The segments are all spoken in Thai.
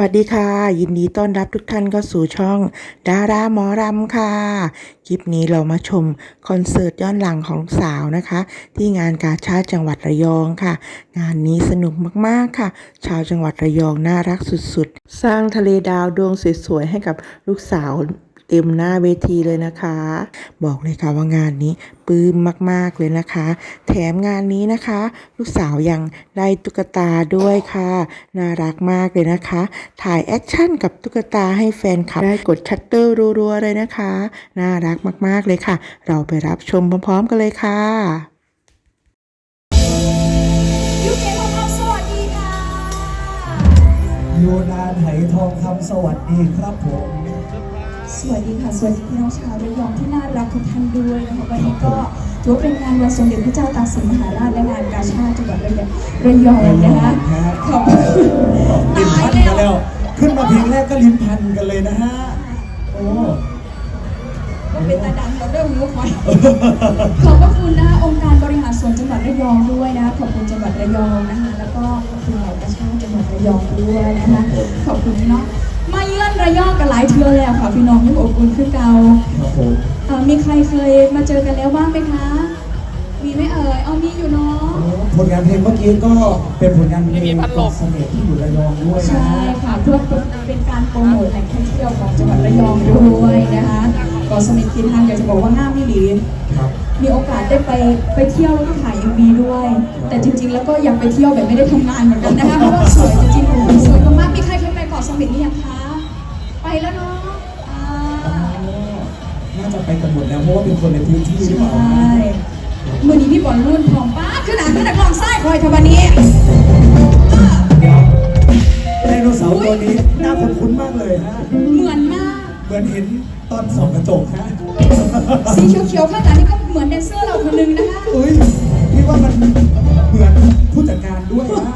วัสดีค่ะ ยินดีต้อนรับทุกท่านเข้าสู่ช่อง ดาราหมอรำค่ะ คลิปนี้เรามาชมคอนเสิร์ตย้อนหลังของสาวนะคะ ที่งานกาชาติจังหวัดระยองค่ะ งานนี้สนุกมากๆค่ะ ชาวจังหวัดระยองน่ารักสุดๆ สร้างทะเลดาวดวงสวยๆให้กับลูกสาว เต็มหน้าเวทีเลยนะคะ บอกเลยค่ะว่างานนี้ปลื้มมากๆเลยนะคะ แถมงานนี้นะคะ ลูกสาวยังได้ตุ๊กตาด้วยค่ะ น่ารักมากเลยนะคะ ถ่ายแอคชั่นกับตุ๊กตาให้แฟนคลับ ได้กดชัตเตอร์รัวๆเลยนะคะ น่ารักมากๆเลยค่ะ เราไปรับชมพร้อมๆกันเลยค่ะยูเกพอสวัสดีค่ะโยดานไหทองคำสวัสดีครับผม สวัสดีค่ะ สวัสดีพี่น้องชาวระยองที่น่ารักทุกท่านด้วยนะคะวันนี้ก็ถือว่าเป็นงานวันสมเด็จพระเจ้าตากสินมหาราชและงานกาชาติจังหวัดระยองระยองนะคะขอบคุณลิ้นพันกันแล้ว ขึ้นมาเพลงแรกก็ลิ้นพันกันเลยนะฮะ โอ้ว่าเป็นตาดังเราเริ่มรู้คอยขอบพระคุณนะคะองค์การบริหารส่วนจังหวัดระยองด้วยนะคะขอบคุณจังหวัดระยองนะคะแล้วก็ขอบคุณเหล่ากาชาติจังหวัดระยองด้วยนะคะขอบคุณพี่น้อง มาเยือนระยองกันหลายเทือแล้วค่ะพี่น้องยังอบอุ่นขึ้นเก่าครับผมเอ่อมีใครเคยมาเจอกันแล้วบ้างไหมคะ มีไหมเอ่ยเอามีอยู่เนาะโอ้ผลงานเพลงเมื่อกี้ก็เป็นผลงานเพลงของเสน่ห์ที่อยู่ระยองด้วยนะใช่ฮะค่ะเพื่อเป็นการโปรโมทแหล่งท่องเที่ยวของจังหวัดระยองด้วยนะคะเกาะเสม็ดคินทางอยากจะบอกว่าห้ามไม่หลีครับ มีโอกาสได้ไปไปเที่ยวแล้วก็ถ่าย MV ด้วย แต่จริง ๆ แล้วก็อยากไปเที่ยวแบบไม่ได้ทำงานเหมือนกันนะคะเพราะว่าสวยจริงๆสวยมากๆมีใครเคยไปเกาะเสม็ดหรือยังคะไป แล้วเนาะอ่าน่าจะไปกันหมดแล้วเพราะว่าเป็นคนในพื้นที่หรือเปล่าใช่มือนี้พี่บอลรุ่นทองป้าขึ้นหนังขึ้นหนังลองไส้คอยทวันนี้เดี๋ยวไดโนเสาร์ตัวนี้น่าคุ้นๆมากเลยฮะ เหมือนมาก เหมือนเห็นตอนส่องกระจกฮะ สีเขียวๆข้างหลังนี่ก็เหมือนแดนเซอร์เราคนนึงนะคะอุ้ยพี่ว่ามันเหมือนผู้จัดการด้วยนะ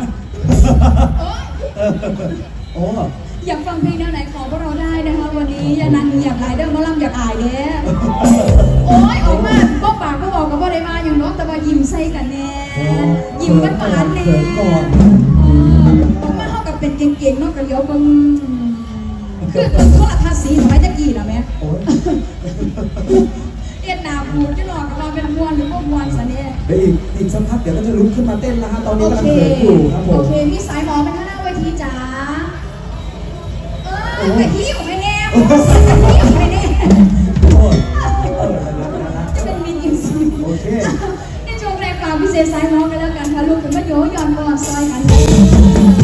โอ้ อยากฟังเพลงแนวไหนของพวกเราได้นะคะ วันนี้อยานันอยากหลายเด้อมาล่ำอยากอายเด้อโอ้ยออกมาก็ปากก็บอกกับว่าได้มาอย่างน้องแต่ว่ายิ้มใส่กันแน่ยิ้มกันปานแน่ออออกมาเท่ากับเป็นเก่งๆเนาะกันเดี๋ยวเบิ่งคือเป็นโทรทัศน์สีสมัยตะกี้นะแม่โอ้ยเอ็ดหนาบูดจะหลอกกับเราเป็นมวนหรือพวกมวนซะเนี่ย เดี๋ยวอีกอีกสักพักเดี๋ยวก็จะลุกขึ้นมาเต้นแล้วฮะตอนนี้กำลังเค เขินอยู่ครับผโอม เค มีสายหมอไหมคะ เออกะทิอยู่ให้แน่กะทิอยู่ให้แน่โอ้ยเออเดี๋ยวนะจะเป็นมินอินซีโอเคในช่วงแรกกลางพิเศษสายหมอกันแล้วกันค่ะลูกขึ้นมาโยยอนก่อนซอยกัน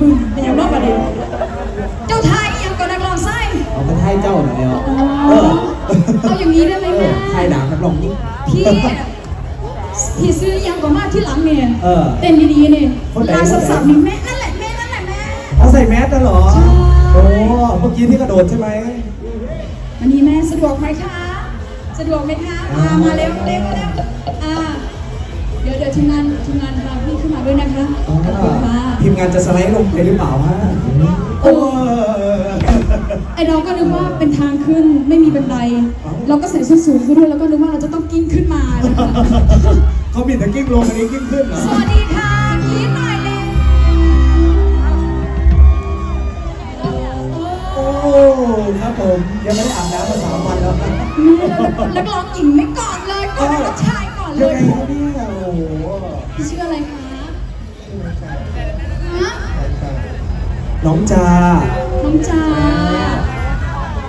บึ้งเป็นยัางนอกประเด็นเจ้าไทยยังก่อนนักร้องไส้เอาไระทายเจ้าหน่อยเดียเออเอาอย่างนี้ได้ไหมแม่ทายดาบนักร้องยิ่งพี่พี่ซื้อยังกว่ามาที่หลังเนี่ยเต้นดีๆเนี่ยลายสับๆนี่แม่นั่นแหละแม่นั่นแหละแม่เขาใส่แมสตลอดโอ้เมื่อกี้ที่กระโดดใช่ไหมอันนี้แม่สะดวกไหมคะสะดวกไหมคะมามาเร็วเร็วเร็วอ่าเดี๋ยวเดี๋ยวทีมงานทีมงานค่ะ ด้วยนะคะขอบคุณค่ะทีมงานจะสไลด์ลงไปหรือเปล่าฮะโอ้ไอเราก็นึกว่าเป็นทางขึ้นไม่มีบันได เราก็ใส่ส้นสูงขึ้นด้วยแล้วก็นึกว่าเราจะต้องกิ้งขึ้นมานะคะเขาบิดแต่กิ้งลงอันนี้กิ้งขึ้นเหรอสวัสดีค่ะกี้หน่อยเลยโอ้ครับผมยังไม่ได้อาบน้ำมาสามวันแล้วครับนักร้องหญิงไม่ก่อนเลยก่อนนักร้องชายก่อนเลยังยไงครับเนี่ยโอ้โหพี่ชื่ออะไรคะ น้องจาน้องจา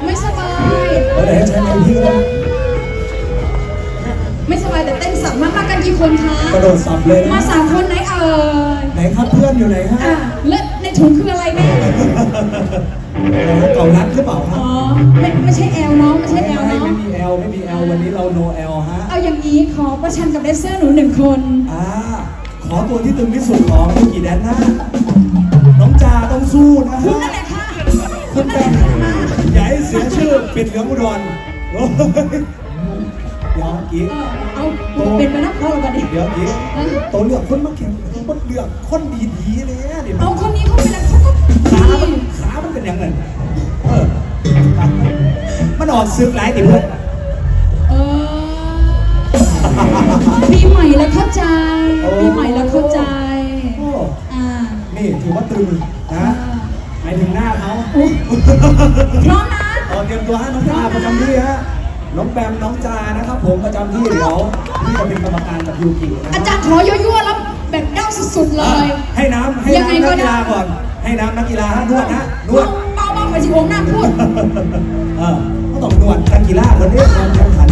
ไม่สบายเออเดี๋ยวให้ใช้ไมค์พี่นะไม่สบายแต่เต้นสับมากมากันกี่คนคะ กระโดดสับเลยมานะสามคนไหนเอ่ยไหนครับเพื่อนอยู่ไหนฮะอะแล้วในถุงคืออะไรแม่เก่ารัดหรือเปล่าครัอ๋บอไม่ไม่ใช่แอลน้องไม่ใช่แอลไม่น้องไม่มีแอลไม่มีแอลวันนี้เราโนแอลฮะเอาอย่างนี้ขอประชันกับเดซเซอร์หนูหนึ่งคน อ่าขอตัวที่ตึงที่สุดของยูกิแดนนะ น้องจาต้องสู้นะคุณฮะนั่นแหละค่ะคุณแบงอย่าให้เสียชื่อปิดเหลืองอุดรโอ้ยเดี๋ยวกี้เออเอาเป็นไปนับเขาเราบัดนี้เดี๋ยวกี้ตัวเลือกคนมาแข่งคนเลือกคนดีๆเลยเนี่ยเดี๋ยวเอาคนนี้เขาเป็นอะไรเขาก็ขาดีมันขามันเป็นอย่างนั้นเออมันออกซึกหลายติเพื่อนเออปีใหม่แล้วเข้าใจปีใหม่แล้วเข้าใจโอ้อ่า นี่ถือว่าตรึงนะหมายถึงหน้าเขาโอ้พร้อมนะเอาเตรียมตัวให้น้องจาประจำที่ฮะน้องแบมน้องจานะครับ ผมประจำที่เดี๋ยวที่จะเป็นกรรมการกับยูกินะคอารับจารย์ขอยั่วๆแล้วแบบเด้าสุดๆเลยให้น้ำให้ยังไงน้ำก็นักกีฬาได้ก่อน ให้น้ำนักกีฬาฮะนวดนะนวดเบาๆไปสิผมหน้าพูด เออก็ต้องนวดนักกีฬาคนนี้การแข่งขัน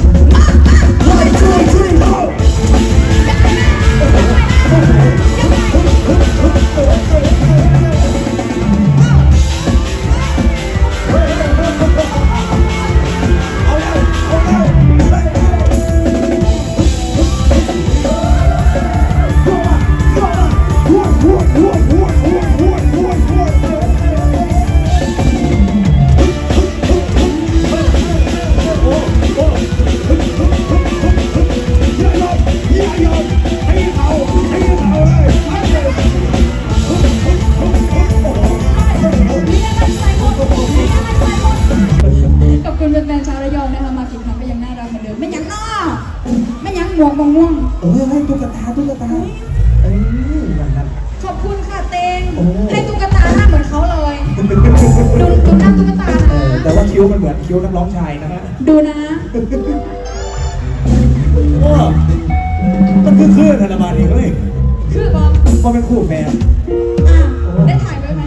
ให้ตุ๊กตาหน้าเหมือนเขาเลยดูดูหน้าตุ๊กตาเอนะอแต่ว่าคิ้วมันเหมือนคิ้วนักร้องชายนะฮะดูนะโอ้มันคือคลื่นธนบัตรเองเว้ยคือบอกก็เป็นคู่แฟนอะได้ถ่ายไว้ไหม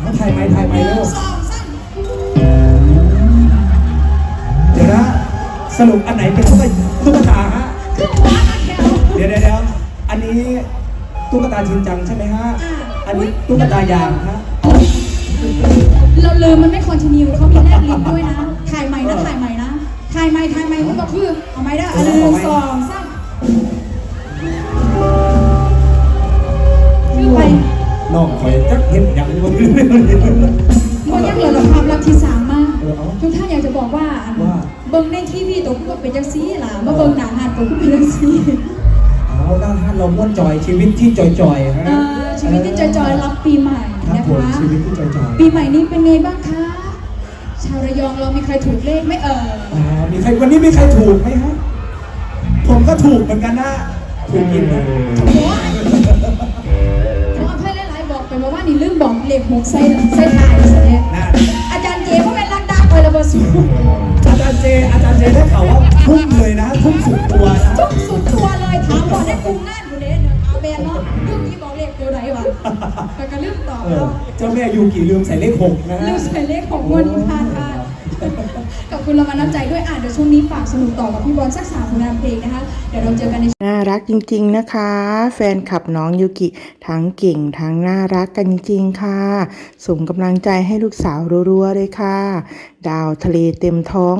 เอาถ่ายไหมถ่ายไหมหนึ่เร็วงสองสามเดี๋ยวนะ สรุปอันไหนเป็นตุ๊กตาตุ๊กตาฮะคือหัวนะแถวเดี๋ยวเดี๋ยวเดี๋ยวอันนี้ตุ๊กตาชินจังใช่ไหมฮะอั นนี้ตุ๊กตายางฮะเราลืมมันไม่คอนติเนียเขามีแนบลิงก์ด้วยนะ ถ่ายใหม่นะ ถ่ายใหม่นะ ถ่ายใหม่ ถ่ายใหม่มันบอกคือ เอาไหมได้อะหนึ่งสองสามคือไปน้องคอยจักเห็นอย่างนี้มันมันยังเหลือความรักที่สามมากเออเอาทุกท่านอยากจะบอกว่าว่า เบิ้งในทีวีตัวคุณเป็นจังซี่ล่ะมาเบิ้งหนังหันตัวคุณเป็นจังซี่เอาด้านท่านเราม้วนจอยชีวิตที่จอยๆนะเอ่อชี วิตที่จอยๆรับปีใหม่ครับนะผมคะ ชีวิตที่จอยๆปีใหม่นี้เป็นไงบ้างคะ ชาวระยองเรามีใครถูกเลขไหม่เอ่ยอ่ามีใครวันนี้มีใครถูกไหมฮะผมก็ถูกเหมือนกันนะถูกกินนะโอ้ยขออภัยหลายๆบอกไปมาว่านี่ลืมบอกเลขหกใส่ใส่ถ่ายซะเนี่ยน่าอาจารย์เจเพราะเป็นรักดักไประเบิดสูงอาจารย์เจอาจารย์เจได้ข่าวว่าทุ่มเลยนะทุ่มสุดตัวนะ ทุกสุดตัวเลยถามก่อนได้คุมงานกูเด้เนี่ยเอา แบนเนาะยุคนี้บอกเลขตัวไหนวะแต่ก็ลืมตอบเออเนาะเจ้าแม่ยูกิลืมใส่เลขหกนะฮะ ลืมใส่เลขของงวันนี้พลาดพลาดขอบคุณเรามาน้ำใจด้วยอะเดี๋ยวช่วงนี้ฝากสนุกต่อกับพี่บอลสักสามผลงานเพลงนะคะ เดี๋ยวเราเจอกันใน น่ารักจริงๆนะคะ แฟนคลับน้องยูกิทั้งเก่งทั้งน่ารักกันจริงๆค่ะ ส่งกำลังใจให้ลูกสาวรัวๆเลยค่ะ ดาวทะเลเต็มท้อง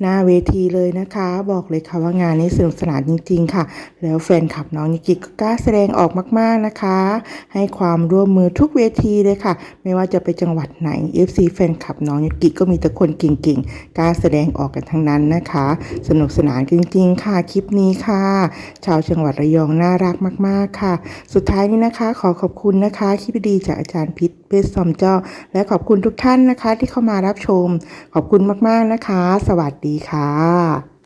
หน้าเวทีเลยนะคะ บอกเลยค่ะว่างานนี้สนุกสนานจริง ๆ ค่ะ แล้วแฟนคลับน้องนิกิก็กล้าแสดงออกมากๆนะคะ ให้ความร่วมมือทุกเวทีเลยค่ะ ไม่ว่าจะไปจังหวัดไหน FC แฟนคลับน้องนิกิก็มีแต่คนเก่งๆกล้าแสดงออกกันทั้งนั้นนะคะ สนุกสนานจริง ๆ ค่ะคลิปนี้ค่ะ ชาวจังหวัดระยองน่ารักมาก ๆ ค่ะ สุดท้ายนี้นะคะ ขอขอบคุณนะคะคลิปดีจากอาจารย์พิษเพชรซอมเจ้า และขอบคุณทุกท่านนะคะที่เข้ามารับชม ขอบคุณมากๆนะคะ สวัสดีค่ะ